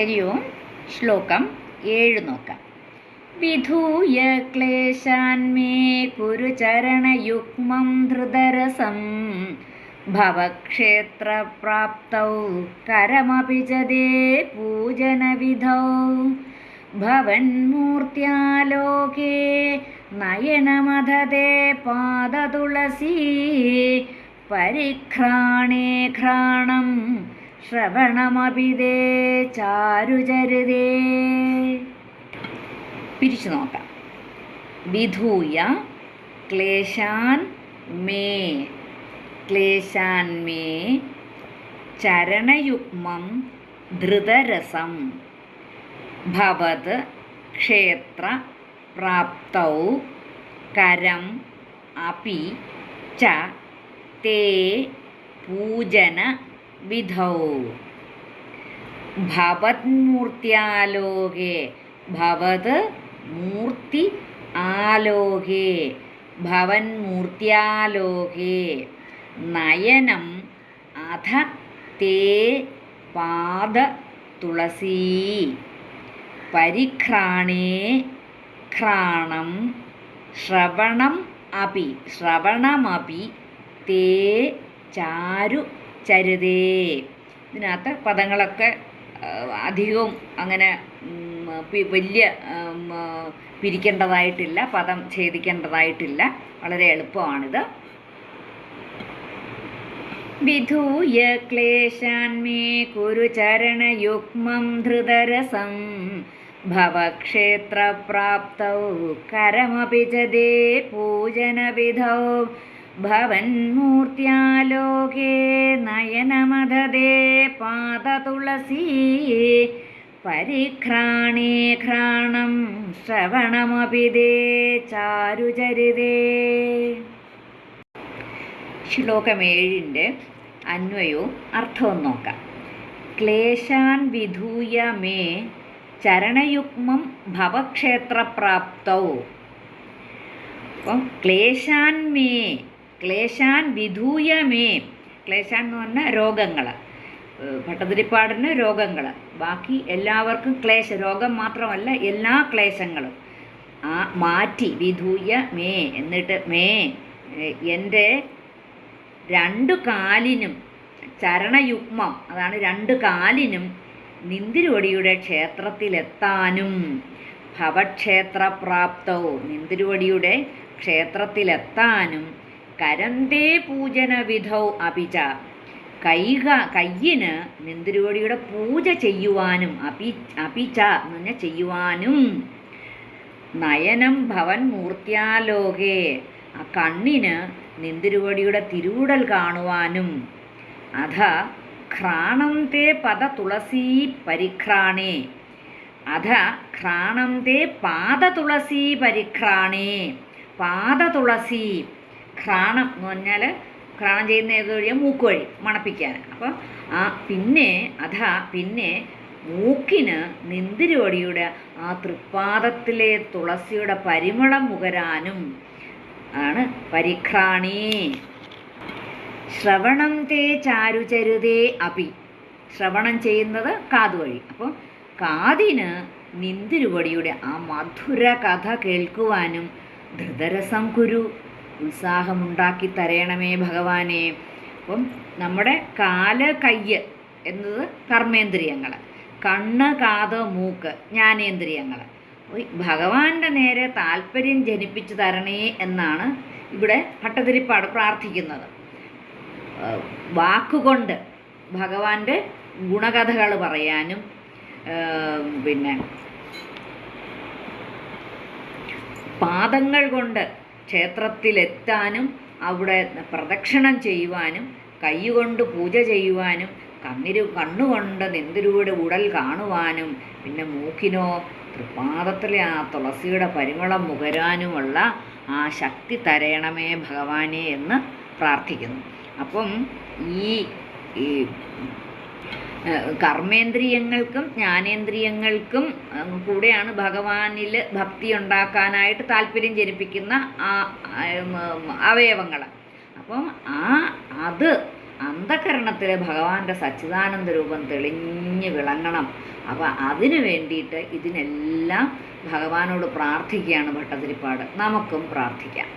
ഹരി ഓം ശ്ലോകം ഏഴ് നോക്കാം. വിധൂയ ക്ലേശാന്മേ കുരുചരണയുഗ്മം ധൃതരസം. ഭവക്ഷേത്രപ്രാപ്തൗ കരമപി ച ദേ പൂജനവിധൗ ഭവന്മൂർത്യാലോകേ നയനമധതേ പാദതുളസീ. പരിഘ്രാണേ ഘ്രാണം ശ്രവണമപി ചാരുചരുതേ ചാരുചരിതേ. പിരിച്ചു നോക്കാം. വിധൂയ ക്ലേശാൻ മേ ക്ലേശാൻ മേ ചരണയുഗ്മം ധൃതരസം ഭവത് ക്ഷേത്ര പ്രാപ്തൗ കരം അപി ച തേ പൂജന വിധൗ. ഭവത്മൂർത്തിയാലോകേ ഭവത് മൂർത്തി ആലോകേ ഭവന്മൂർത്തിയാലോകേ നയനം അധ തേ പാദ തുളസീ. പരിഘ്രാണേ ഘ്രാണം ശ്രവണം അപി ശ്രവണമപി തേ ചാരു ചരിതേ. ഇതിനകത്ത് പദങ്ങളൊക്കെ അധികവും അങ്ങനെ വലിയ പിരിക്കേണ്ടതായിട്ടില്ല പദം ഛേദിക്കേണ്ടതായിട്ടില്ല. വളരെ എളുപ്പമാണിത്. വിധൂയ ക്ലേശാന്മേ കുരു ചരണയുഗ്മം ധൃതരസം. ഭവക്ഷേത്രപ്രാപ്തൗ കരമപി ച പൂജനവിധൗ. ഭവന്മൂർത്തിയാലോകേ നയനമധതേ പാദതുളസീ പരിഘ്രാണേ ഘ്രാണം ശ്രവണമപി ദേ ചാരുചരിതേ. ശ്ലോകം ഏഴിന്റെ അന്വയവും അർത്ഥവും നോക്കാം. ക്ലേശാൻ വിധൂയ മേ ചരണയുഗ്മം ഭവക്ഷേത്രപ്രാപ്തൗ. അപ്പം ക്ലേശാൻ മേ ക്ലേശാൻ വിധൂയ മേ ക്ലേശാൻ എന്ന് പറഞ്ഞാൽ രോഗങ്ങൾ ഭട്ടതിരിപ്പാടിന് രോഗങ്ങൾ ബാക്കി എല്ലാവർക്കും ക്ലേശ രോഗം മാത്രമല്ല എല്ലാ ക്ലേശങ്ങളും. ആ മാറ്റി വിധൂയ മേ എന്നിട്ട് മേ എന്റെ രണ്ടു കാലിനും ചരണയുഗ്മം അതാണ് രണ്ട് കാലിനും നിന്തിരുവടിയുടെ ക്ഷേത്രത്തിലെത്താനും ഭവക്ഷേത്രപ്രാപ്തവും. നിന്തിരുവടിയുടെ ക്ഷേത്രത്തിലെത്താനും കരന്തേ പൂജന വിധൗ അപിച കൈക കയ്യിന് നിന്തിരുവടിയുടെ പൂജ ചെയ്യുവാനും അപി അപിച എന്ന് പറഞ്ഞാൽ ചെയ്യുവാനും. നയനം ഭവൻ മൂർത്തിയാലോകേ ആ കണ്ണിന് നിന്തിരുവടിയുടെ തിരൂടൽ കാണുവാനും. അധ ഘ്രാണം തേ പദ തുളസീ പരിഘ്രാണേ. അധ ഘ്രാണം തേ പാദ തുളസീ പരിഘ്രാണേ. പാദ തുളസി ഘ്രാണം എന്ന് പറഞ്ഞാൽ ഘ്രാണം ചെയ്യുന്ന ഏത് വഴിയാണ് മൂക്ക് വഴി മണപ്പിക്കാൻ. അപ്പം ആ പിന്നെ അതാ പിന്നെ മൂക്കിന് നിന്തിരുവടിയുടെ ആ തൃപ്പാദത്തിലെ തുളസിയുടെ പരിമളം മുകരാനും ആണ് പരിഘ്രാണി ശ്രവണം തേ ചാരുചരുതേ അപി ശ്രവണം ചെയ്യുന്നത് കാതുവഴി അപ്പോൾ കാതിന് നിന്തിരുവടിയുടെ ആ മധുര കഥ കേൾക്കുവാനും ധൃതരസം കുരു. ഉത്സാഹമുണ്ടാക്കി തരയണമേ ഭഗവാനെ. അപ്പം നമ്മുടെ കാൽ കയ്യ് എന്നത് കർമ്മേന്ദ്രിയങ്ങൾ കണ്ണ് കാത് മൂക്ക് ജ്ഞാനേന്ദ്രിയങ്ങൾ ഭഗവാന്റെ നേരെ താല്പര്യം ജനിപ്പിച്ചു തരണേ എന്നാണ് ഇവിടെ ഭട്ടതിരിപ്പാട് പ്രാർത്ഥിക്കുന്നത്. വാക്കുകൊണ്ട് ഭഗവാന്റെ ഗുണകഥകൾ പറയാനും പിന്നെ പാദങ്ങൾ കൊണ്ട് ക്ഷേത്രത്തിലെത്താനും അവിടെ പ്രദക്ഷിണം ചെയ്യുവാനും കൈകൊണ്ട് പൂജ ചെയ്യുവാനും കണ്ണിരു കണ്ണുകൊണ്ട് നെന്തിരൂടെ ഉടൽ കാണുവാനും പിന്നെ മൂക്കിനോ തൃപ്പാദത്തിലെ ആ തുളസിയുടെ പരിമളം മുകരാനുമുള്ള ആ ശക്തി തരയണമേ ഭഗവാനെ എന്ന് പ്രാർത്ഥിക്കുന്നു. അപ്പം ഈ കർമ്മേന്ദ്രിയങ്ങൾക്കും ജ്ഞാനേന്ദ്രിയങ്ങൾക്കും കൂടെയാണ് ഭഗവാനിൽ ഭക്തി ഉണ്ടാക്കാനായിട്ട് താല്പര്യം ജനിപ്പിക്കുന്ന അവയവങ്ങൾ അപ്പം ആ അത് അന്ധകരണത്തിൽ ഭഗവാന്റെ സച്ചിദാനന്ദ രൂപം തെളിഞ്ഞു വിളങ്ങണം. അപ്പോൾ അതിനു വേണ്ടിയിട്ട് ഇതിനെല്ലാം ഭഗവാനോട് പ്രാർത്ഥിക്കുകയാണ് ഭട്ടതിരിപ്പാട്. നമുക്കും പ്രാർത്ഥിക്കാം.